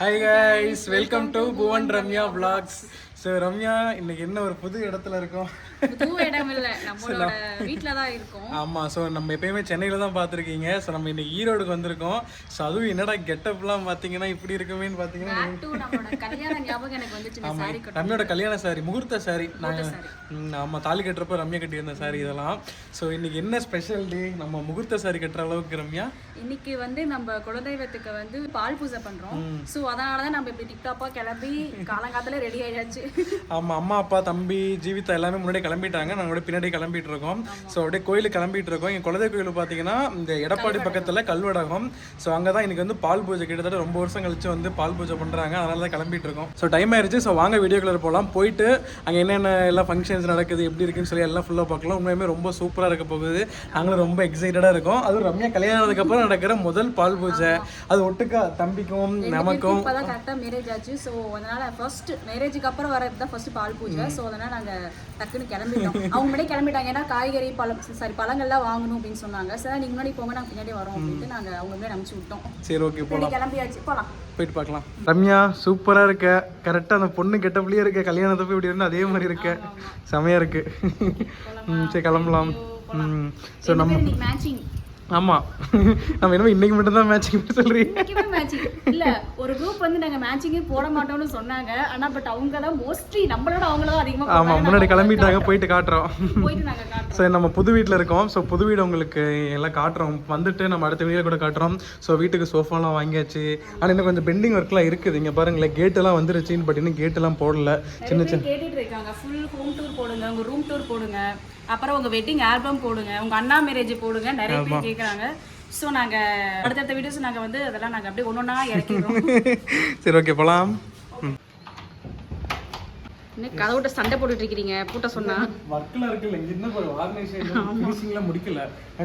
Hi guys welcome to Bhuvan Ramya vlogs. So Ramya இன்னைக்கு என்ன ஒரு புது இடத்துல இருக்கோம்? புது இடம் இல்ல நம்மளோட வீட்ல தான் இருக்கோம். ஆமாம் ஸோ நம்ம எப்பயுமே சென்னையில் தான் பார்த்துருக்கீங்க. ஸோ நம்ம இன்னைக்கு ஈரோடுக்கு வந்திருக்கோம். ஸோ அதுவும் என்னடா கெட்டப்லாம் பார்த்தீங்கன்னா இப்படி இருக்குமேன்னு பார்த்தீங்கன்னா பேக் டு நம்மளோட கல்யாண ஞாபகம் எனக்கு வந்துச்சு இந்த சாரி முகூர்த்த சாரி நாங்கள் ஆமாம் தாலி கட்டுறப்ப ரம்யா கட்டியிருந்த சாரி இதெல்லாம். ஸோ இன்னைக்கு என்ன ஸ்பெஷல் டே நம்ம முகூர்த்த சாரி கட்டுற அளவுக்கு ரம்யா? இன்னைக்கு வந்து நம்ம குலதெய்வத்துக்கு வந்து பால் பூஜை பண்றோம். சோ அதனால தான் நம்ம இப்படி டிப்டாப்பா கிளம்பி காலங்காலத்துல ரெடி ஆயாச்சு ஆமாம் அம்மா அப்பா தம்பி ஜீவிதா எல்லாமே முன்னாடி கிளம்பிட்டாங்க. நாங்கள் கூட பின்னாடி கிளம்பிட்டு இருக்கோம் ஸோ அப்படியே கோயிலுக்கு கிளம்பிட்டு இருக்கோம் எங்கள் குலதெய்வ கோயில் பார்த்தீங்கன்னா இந்த எடப்பாடி பக்கத்தில் கல்வடகம். ஸோ அங்கே தான் இன்னைக்கு வந்து பால் பூஜை. கிட்டத்தட்ட ரொம்ப வருஷம் கழிச்சு வந்து பால் பூஜை பண்ணுறாங்க அதனால தான் கிளம்பிட்டு இருக்கோம் ஸோ டைம் ஆயிருச்சு. ஸோ வாங்க வீடியோ கலர் போகலாம் போயிட்டு அங்கே என்னென்ன எல்லாம் ஃபங்க்ஷன்ஸ் நடக்குது எப்படி இருக்குன்னு சொல்லி எல்லாம் ஃபுல்லாக பார்க்கலாம். உண்மையுமே ரொம்ப சூப்பராக இருக்க போகுது. நாங்களும் ரொம்ப எக்ஸைட்டடாக இருக்கோம். அதுவும் ரம்யா கல்யாணத்துக்கு அப்புறம் நடக்கிற முதல் பால் பூஜை. அது ஒட்டுக்கா தம்பிக்கும் நமக்கும். மேரேஜ் ஆச்சு. சோ அதனால ஃபர்ஸ்ட் மேரேஜுக்கு அப்புறம் வரது தான் ஃபர்ஸ்ட் பால் பூஜை. சோ அதனால நாங்க டக்குன்னு கிளம்பிட்டோம். அவங்க முன்னாடி கிளம்பிட்டாங்க. ஏன்னா காய்கறி பழம் சாரி பழங்கள்லாம் வாங்கணும் அப்படின்னு சொன்னாங்க. சரி நீங்க முன்னாடி போங்க நாங்க பின்னாடி வரோம் அப்படின்ட்டு நாங்க அவங்க முன்னாடி அனுப்பிச்சு விட்டோம். சரி ஓகே போகலாம் கிளம்பியாச்சு. போலாம். போயிட்டு பார்க்கலாம். ரம்யா சூப்பராக இருக்க. கரெக்டாக அந்த பொண்ணு கெட்டப்லேயே இருக்க. கல்யாணத்தை போய் இப்படி இருந்தால் அதே மாதிரி இருக்க. செமையாக இருக்கு. ம் சரி கிளம்பலாம். ம். ஸோ நம்ம ஆமாம் நம்ம என்னமோ இன்னைக்கு மட்டும் தான் மேட்சிங் சொல்கிறீங்க மேட்சிங் இல்ல ஒரு குரூப் வந்து நாங்க மேட்சிங்கே போட மாட்டோம்னு சொன்னாங்க. ஆனா பட் அவங்க தான் மோஸ்ட்லி நம்மளோட அவங்கள தான் அதிகமா ஆமாம் முன்னாடி கிளம்பிட்டாங்க போயிட்டு காட்டுறோம். போயிட்டு நாங்க காட்டுறோம். ஸோ நம்ம புது வீட்டில் இருக்கோம். ஸோ புது வீடு உங்களுக்கு எல்லாம் காட்டுறோம். வந்துட்டு நம்ம அடுத்த வீடியோ கூட காட்டுறோம். ஸோ வீட்டுக்கு சோஃபாலாம் வாங்கியாச்சு. ஆனால் இன்னும் கொஞ்சம் பெண்டிங் ஒர்க்லாம் இருக்குது. இங்கே பாருங்களேன் கேட்டெல்லாம் வந்துருச்சுன்னு பட் இன்னும் கேட்டெல்லாம் போடல. சின்ன பேர் கேட்டுட்டு இருக்காங்க. ஃபுல் ஹோம் டூர் போடுங்க உங்க ரூம் டூர் போடுங்க. அப்புறம் உங்க வெட்டிங் ஆல்பம் போடுங்க உங்க அண்ணா மேரேஜ் போடுங்க நிறைய பேர் கேக்குறாங்க. ஸோ நாங்க அடுத்தடுத்த வீடியோஸ் நாங்க வந்து அதெல்லாம் நாங்க அப்படியே ஒன்னொன்னா இறக்கிடுறோம். சரி ஓகே போகலாம் ம் இன்னும் கதவுட்ட சண்டை போட்டுட்டு இருக்கிறீங்க பூட்ட சொன்னா. ஒர்க்கில் இருக்குல்ல இங்கே இன்னும் ஒரு ஆர்கனைசேஷன் ஃபினிஷிங்லாம் முடிக்கல.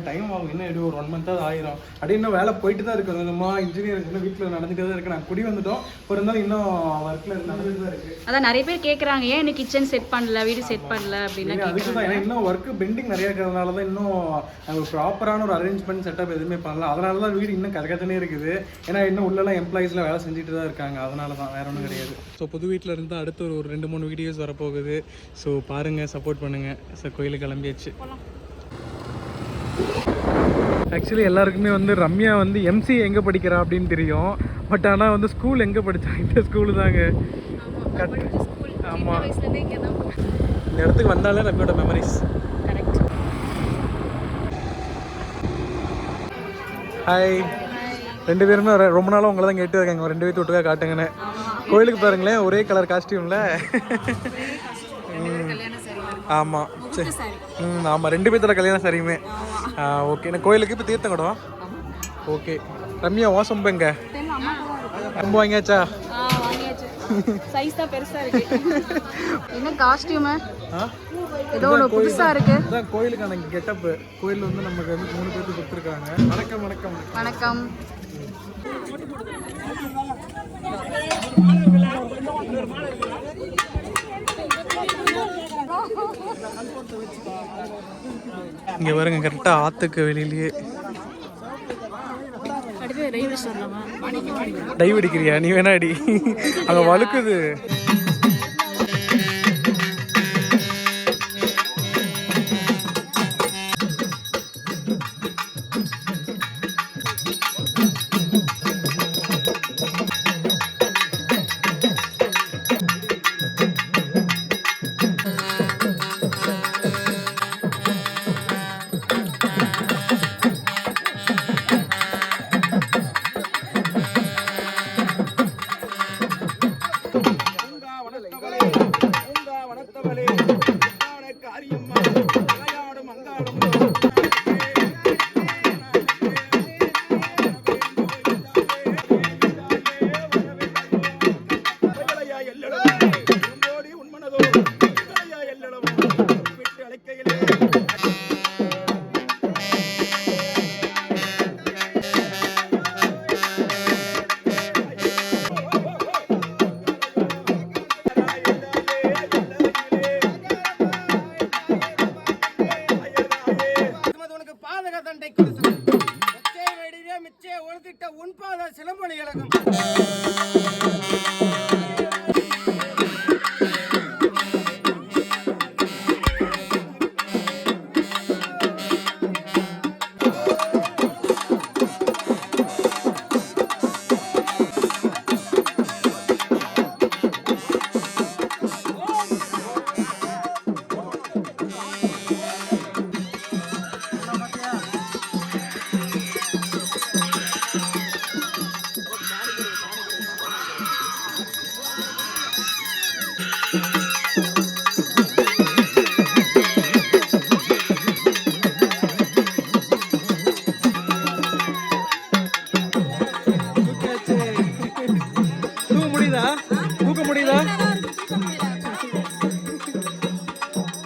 டைம் ஆகும். இன்னும் எப்படி ஒரு ஒன் மந்த்தாவது ஆயிரும். அப்படியே இன்னும் வேலை போயிட்டு தான் இருக்கு. நம்ம இன்ஜினியரிங் இன்னும் வீட்டில் நடந்துட்டு தான் இருக்கு. நான் குடி வந்துட்டோம். இப்போ இருந்தாலும் இன்னும் ஒர்க்கில் நடந்துட்டு தான் இருக்கு. அதான் நிறைய பேர் கேக்குறாங்க. ஏன் இன்னும் கிச்சன் செட் பண்ணல? வீடு செட் பண்ணல அப்படின்னு அதுக்கு தான். ஏன்னா இன்னும் ஒர்க் பெண்டிங் நிறைய இருக்கிறதுனால தான் இன்னும் ஒரு ப்ராப்பரான ஒரு அரேஞ்ச்மெண்ட் செட்டப் எதுவுமே பண்ணல. அதனால தான் வீடு இன்னும் கதகத்தனே இருக்குது. ஏன்னா இன்னும் உள்ளலாம் எம்ப்ளாயிஸ்லாம் வேலை செஞ்சுட்டு தான் இருக்காங்க. அதனால தான் வேற ஒன்றும் கிடையாது. ஸோ புது வீட்டில் இருந்து அடுத்து ஒரு ரெண்டு மூணு வீடியோஸ் வரப்போகுது. ஸோ பாருங்க சப்போர்ட் பண்ணுங்க. ஸோ கோயிலுக்கு கிளம்பியாச்சு. ஆக்சுவலி எல்லாருக்குமே வந்து ரம்யா வந்து எம்சி எங்கே படிக்கிறா அப்படின்னு தெரியும். பட் ஆனால் வந்து ஸ்கூல் எங்கே படித்தா இந்த ஸ்கூலு தாங்க. ஆமாம் இந்த இடத்துக்கு வந்தாலே ரம்யாவோட மெமரிஸ் கரெக்ட் ஹாய் ரெண்டு பேருமே ரொம்ப நாளாக உங்களை தான் கேட்டு இருக்காங்க ரெண்டு பேர்த்து விட்டுக்கா காட்டுங்கன்னு. கோயிலுக்கு பாருங்களேன் ஒரே கலர் காஸ்டியூமில் ஆமாம் சரி. ம் ஆமாம் ரெண்டு பேர்த்தோட கல்யாணம் சரியுமே ஓகே நான் கோயிலுக்கு இப்போ தீர்த்தம் கூட. ஓகே ரம்யா ஓ சொம்பு எங்க? ரொம்ப வாங்கியாச்சா? சைஸ் தான் பெருசா இருக்கு. என்ன காஸ்டியூம் ஏதோ ஒன்று புதுசா இருக்கு. கோயிலுக்கான கெட்டப்பு கோயில் வந்து நமக்கு வந்து மூணு பேருக்கு கொடுத்துருக்காங்க. வணக்கம் வணக்கம் வணக்கம். இங்கே பாருங்க கரெக்டாக ஆற்றுக்கு வெளியிலேயே. டைவ் அடிக்கிறியா? நீ வேணா அடி. அங்கே வழுக்குது.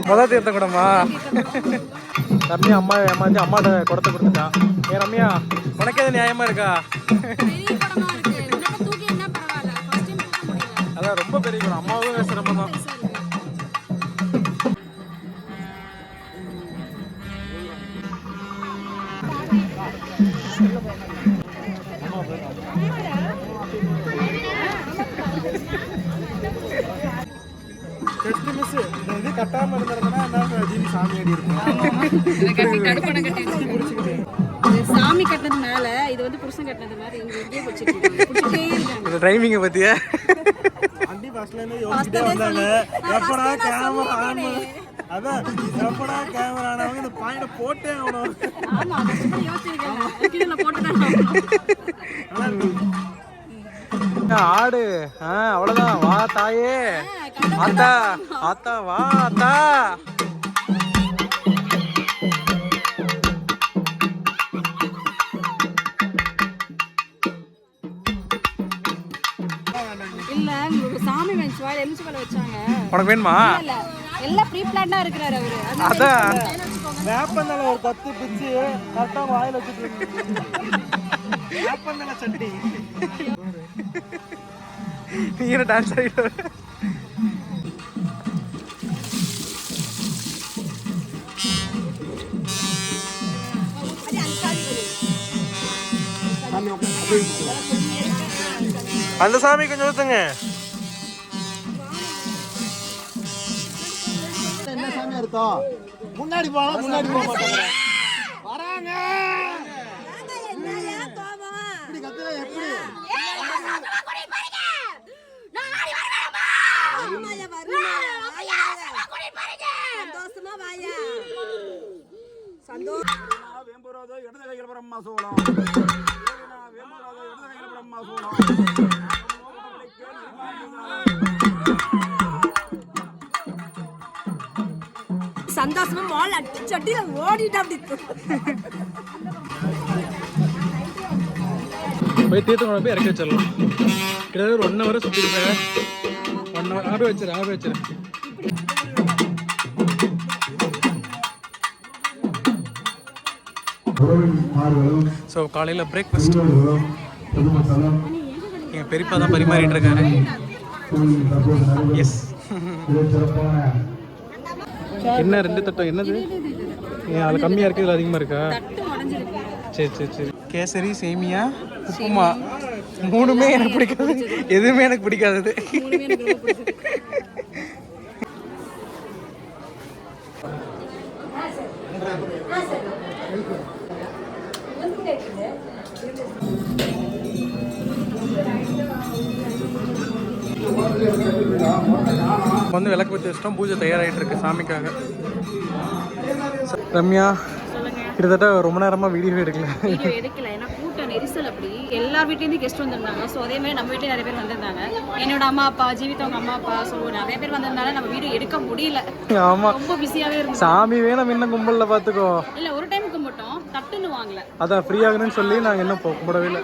மொதல் தீர்த்த கூடமா தம்பி அம்மா ஏமாந்து அம்மாட்ட குடத்தை கொடுத்துட்டான் ஏ ரம்யா உனக்கு எது நியாயமா இருக்கா? அதான் ரொம்ப பெரிய குடம் அம்மாவும் சிரமம் தான் ஜஸ்ட் மிஸ் இது கட்டாம இருந்திருந்தா என்ன சாமி அடி இருக்கும். சாமி கட்டினது மேல இது வந்து புருஷன் கட்டினது மாதிரி இங்க இங்கே பிடிச்சிட்டே டைமிங்கை பத்தியா? வண்டி பஸ்ல இருந்து யோசிச்சுட்டே வந்தாங்க. எப்படா கேமரா ஆன் அதான் எப்படா கேமரா ஆனவங்க இந்த பாயிண்ட போட்டே ஆகணும். ஆமா கீழே போட்டுட்டாங்க ஆடு. ஆ அவ்வளவுதான். வா தாயே. ஆத்தா ஆத்தா வா ஆத்தா. எலுமிச்சு பழம் வச்சாங்க. உனக்கு வேணுமா? இல்ல எல்லாம் ப்ரீ பிளான்டா இருக்கிறாரு அவரு. அது அதான். வேப்பந்தலை ஒரு பத்து பிச்சு கரெக்டா வாயில வச்சுட்டு. வேப்பந்தலை சட்னி நீங்க டான்ஸ் ஆடிட்டு வர. அந்த சாமி கொஞ்சம் ஊத்துங்க. என்ன சாமி அர்த்தம் முன்னாடி போகலாம் முன்னாடி போக மாட்டாங்க வராங்க. இப்படி கத்துல எப்படி? வேம்புராதோ இடது கையில் பிரம்மா சோழம் வேம்புராதோ இடது கையில் பிரம்மா சோழம் மால் அட்டி சட்டில ஓடிட்டு அப்படி போய் தீர்த்தம் போய் இறக்கி வச்சிடலாம். கிட்டத்தட்ட ஒரு ஒன் ஹவர் சுற்றி ஒன் ஹவர் ஆபே வச்சிரு ஆபே வச்சிரு. ஸோ காலையில் பிரேக்ஃபாஸ்ட் எங்கள் பெரியப்பா தான் பரிமாறிட்டு இருக்காரு. எஸ் என்ன ரெண்டு தட்டம் என்னது? ஏன் அது கம்மியாக இருக்கு இதில் அதிகமாக இருக்கா? சரி சரி சரி. கேசரி சேமியா உப்புமா. மூணுமே எனக்கு பிடிக்காது. எதுவுமே எனக்கு பிடிக்காதது. மூணுமே எனக்கு ரொம்ப பிடிச்சிருக்கு. வந்து விளக்கு பற்றி வச்சிட்டோம். பூஜை தயாராகிட்டு இருக்கு சாமிக்காக. ரம்யா கிட்டத்தட்ட ரொம்ப நேரமாக வீடியோ எடுக்கல. வீடியோ எடுக்கல. ஏன்னா கூட்டம் நெரிசல் அப்படி. எல்லா வீட்லேருந்து கெஸ்ட் வந்திருந்தாங்க. ஸோ அதே மாதிரி நம்ம வீட்லேயும் நிறைய பேர் வந்திருந்தாங்க. என்னோட அம்மா அப்பா ஜீவிதவங்க அம்மா அப்பா. ஸோ நிறைய பேர் வந்ததுனால நம்ம வீடியோ எடுக்க முடியல. ஆமாம் ரொம்ப பிஸியாகவே இருந்தோம். சாமி வேணும் இன்னும் கும்பலில் பார்த்துக்கோ இல்லை ஒரு டைம் கும்பிட்டோம் தட்டுன்னு வாங்கல. அதான் ஃப்ரீ ஆகணும்னு சொல்லி நாங்கள் இன்னும் கும்பிடவே இல்லை.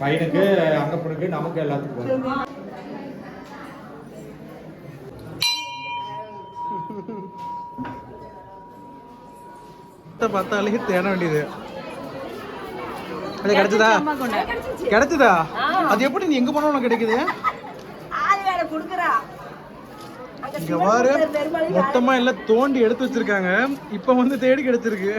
பையனுக்கு அங்க பொண்ணுக்கு நமக்கு எல்லாத்துக்கும் பார்த்தாலே தேட வேண்டியது. அது கிடைச்சதா? கிடைச்சதா? அது எப்படி நீ எங்க போனா உனக்கு கிடைக்குது? இங்க பாரு. மொத்தமா எல்லாம் தோண்டி எடுத்து வச்சிருக்காங்க. இப்ப வந்து தேடி கிடைச்சிருக்கு.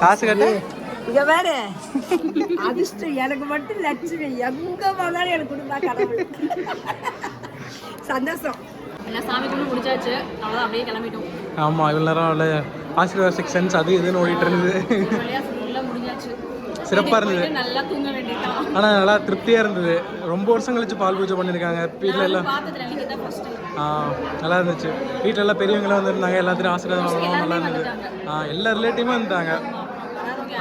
காசு கட்டு? இங்க பாரு. அதிர்ஷ்டம் எனக்கு மட்டும் லட்சுமி. எங்க போனாலும் எனக்கு கொடுத்தா கடவுள். சந்தோஷம். எல்லாம் சாமி கும்பிட்டு முடிச்சாச்சு. அவ்வளோதான் அப்படியே கிளம்பிட்டோம். ஆமா இவ்வளவு நேரம் ஆசீர்வாத செக்ஷன்ஸ் அது இதுன்னு ஓடிட்டு இருந்தது. வழியா ஃபுல்லாக முடிஞ்சாச்சு சிறப்பா இருந்தது. போயிட்டு நல்லா தூங்க வேண்டியதான் ஆனா நல்லா திருப்தியா இருந்தது. ரொம்ப வருஷம் கழிச்சு பால் பூஜை பண்ணிருக்காங்க வீட்டுல எல்லாம் ஆ நல்லா இருந்துச்சு. வீட்டில் எல்லாம் பெரியவங்களாம் வந்திருந்தாங்க. எல்லாத்தையும் ஆசீர்வாதம் வாங்கணும். நல்லா இருந்தது. ஆ எல்லா ரிலேட்டிவும் வந்துட்டாங்க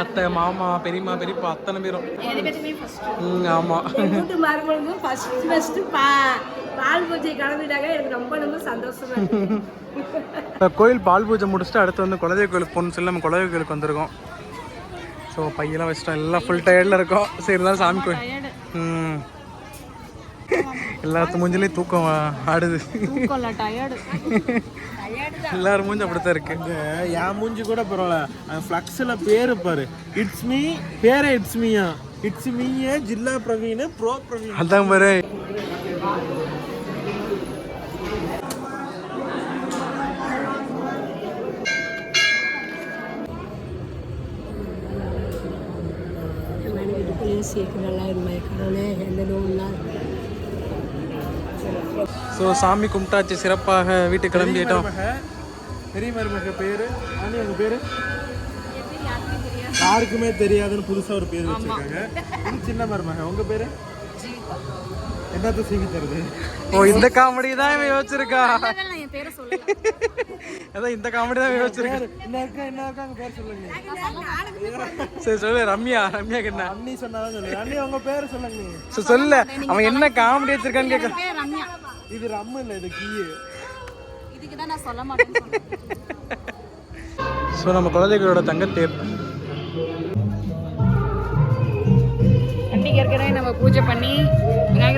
அத்தை மாமா பெரியம்மா பெரியப்பா அத்தனை பேரும். ம் ஆமாம் பால் பூஜை கிளம்பிட்டாங்க எனக்கு ரொம்ப ரொம்ப சந்தோஷமா இருக்கு. கோயில் பால் பூஜை முடிச்சுட்டு அடுத்து வந்து குலதெய்வ கோயிலுக்கு போகணும்னு சொல்லி நம்ம குலதெய்வ கோயிலுக்கு வந்திருக்கோம். ஸோ பையெல்லாம் வச்சிட்டோம். எல்லாம் ஃபுல் டயர்டில் இருக்கோம். சரி இருந்தாலும் சாமி கோயில். ம். எல்லாத்து மூஞ்சிலையும் தூக்கம் ஆடுது. எல்லாரும் மூஞ்சி அப்படித்தான் இருக்கு. என் மூஞ்சி கூட பரவாயில்ல. அந்த ஃப்ளக்ஸில் பேர் பாரு. இட்ஸ் மீ பேரே இட்ஸ் மீயா இட்ஸ் மீயே ஜில்லா பிரவீன் ப்ரோ பிரவீன். அதான் பாரு. சீக்கிரம் இருமை கடவுளே எந்த நோயும் ஸோ சாமி கும்பிட்டாச்சு சிறப்பாக வீட்டுக்கு கிளம்பிட்டோம். பெரிய மருமக பேரு ஆனி உங்க பேரு? யாருக்குமே தெரியாதுன்னு புதுசா ஒரு பேர் வச்சிருக்காங்க. சின்ன மருமக உங்க பேரு? என்னத்த சீக்கி தருது? ஓ இந்த காமெடி தான் இவன் யோசிச்சிருக்கா? என் பேரை சொல்லல அதான் இந்த காமெடி தான் யோசிச்சிருக்கா? என்ன இருக்கா என்ன இருக்காங்க பேர் சொல்லுங்க. சரி சொல்லு ரம்யா ரம்யாக்கு என்ன அண்ணி சொன்னாதான் சொல்லுங்க அண்ணி உங்க பேர் சொல்லுங்க சரி சொல்லு. அவன் என்ன காமெடி வச்சிருக்கான்னு ரம்யா. இது ரம் இல்ல இது கீயு இதுக்கு தான் நான் சொல்ல மாட்டேன்னு சொன்னேன். ஸோ நம்ம குலதெய்வங்களோட தங்கத்தேர் அன்னைக்கு ஏற்கனவே நம்ம பூஜை பண்ணி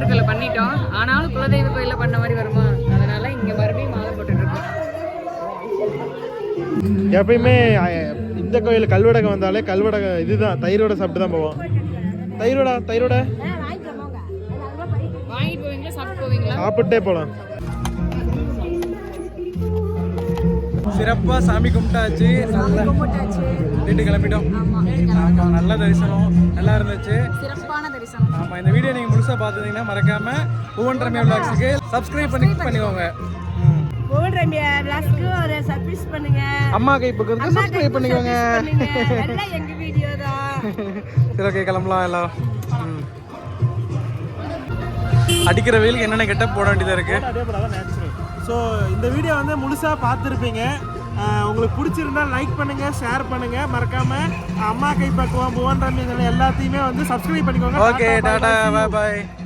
கோயில பண்ணிட்டோம். ஆனாலும் குலதெய்வ கோயில பண்ண மாதிரி வருமா? அதனால இங்க மறுபடியும் மாலை போட்டுட்டு இருக்கோம் எப்பயுமே இந்த கோயில் கல்வடகம் வந்தாலே கல்வடகம் இதுதான் தயிரோட சாப்பிட்டு தான் போவோம். தயிரோட தயிரோட? சாப்பிட்டு போவீங்களா? சாப்பிட்டே போலாம். சிறப்பா சாமி கும்பிட்டாச்சு. நல்லா வீட்டுக்கு கிளம்பிட்டோம் நல்ல தரிசனம் நல்லா இருந்துச்சு. சிறப்பான தரிசனம் ஆமா இந்த வீடியோ நீங்க முழுசா பார்த்துட்டீங்கன்னா மறக்காம புவன் ரம்யா விளாக்ஸுக்கு சப்ஸ்கிரைப் பண்ணி பண்ணிக்கோங்க. போன் ரம்யா விளாஸ்க்கு ஒரு சர்ப்ரைஸ் பண்ணுங்க. அம்மா கை பக்கத்துக்கு சப்ஸ்கிரைப் பண்ணிக்கோங்க. பண்ணுங்க. எல்லாம் எங்க வீடியோ தான். சரி ஓகே கிளம்பலாம் எல்லாம். அடிக்கிற வெயிலுக்கு என்னென்ன கெட்ட போட வேண்டியதா இருக்கு? அதே போல தான் நேச்சுரல் ஸோ இந்த வீடியோ வந்து முழுசாக பார்த்துருப்பீங்க உங்களுக்கு பிடிச்சிருந்தா லைக் பண்ணுங்க ஷேர் பண்ணுங்க. மறக்காம அம்மா கைப்பக்குவம் புவன் ரம்மி இதெல்லாம் எல்லாத்தையுமே வந்து சப்ஸ்கிரைப் பண்ணிக்கோங்க. ஓகே டாடா பாய்